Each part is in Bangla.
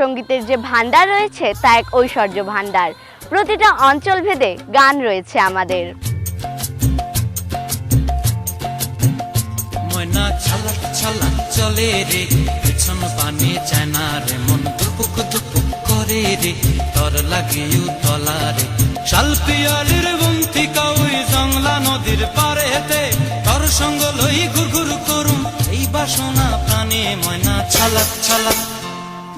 সঙ্গীতের যে ভান্ডার রয়েছে, তা এক ঐশ্বর্য ভান্ডার প্রতিটা অঞ্চল ভেদে গান রয়েছে আমাদের। নদীর পারে হেতে তর সঙ্গ লই এই বাসনা প্রাণে ময়না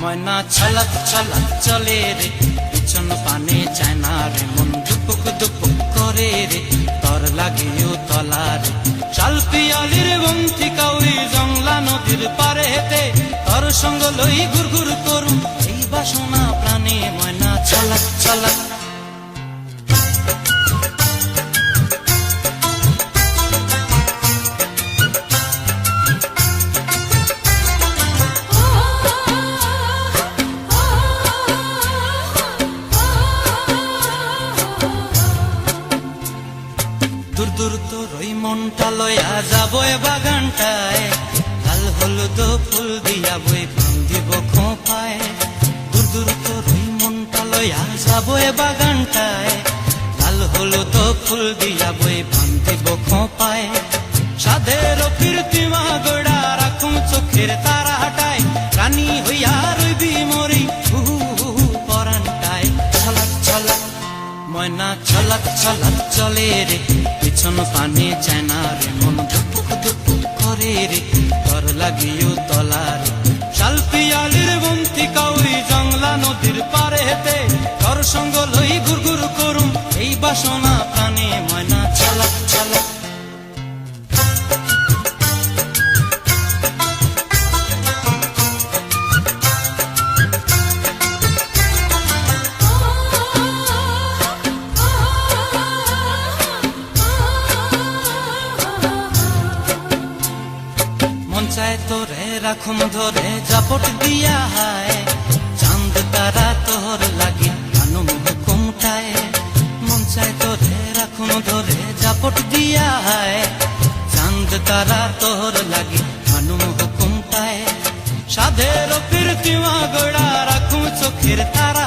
ময়না ছলক ছলক চলে রে, পিছন পানে চায় না রে, মন দুপুক দুপুক করে রে, তর লাগিও তলা রে। শাল পিয়ালির বন্তি কাউরি জংলা নদীর পারে হেতে তর সঙ্গ লই ঘুর ঘুর করু এই বাসনা প্রাণে ময়না ছলক ছালাক দূর দূর তোর ওই মনটা লয়া যাব এ বাগানটায়। লাল হলুদ ফুল দিয়া বই দিব খোঁপায়। দূর দূর তোর ওই মনটা লয়া যাব এ বাগানটায়। লাল হলুদ ফুল দিয়া বই দিব খোঁপায়। সাধের কীর্তিমা গোড়া রাখুম চোখের তারা ময়না ছলাক ছলাক চলে রে, পিছন পানে চায় না রে, মন ধুপুক ধুপুক করে রে তর লাগিও তলা রে। শালপিয়ালির বন্তি কাউরি জংলা নদীর পারে হেতে তর সঙ্গ লই ঘুরঘুর করুম, এই বাসনা প্রাণে ময়না চায় তোরে রাখুম ধরে জাপট দিয়া হায়। চাঁদ তারা তোর লাগি আনুম হুকুমটায়। মন চায় তোরে রাখুম ধরে জাপট দিয়া হায়। চাঁদ তারা তোর লাগি আনুম হুকুমটায়। সাধের কীর্তিমা গোড়া রাখুম চোখের তারা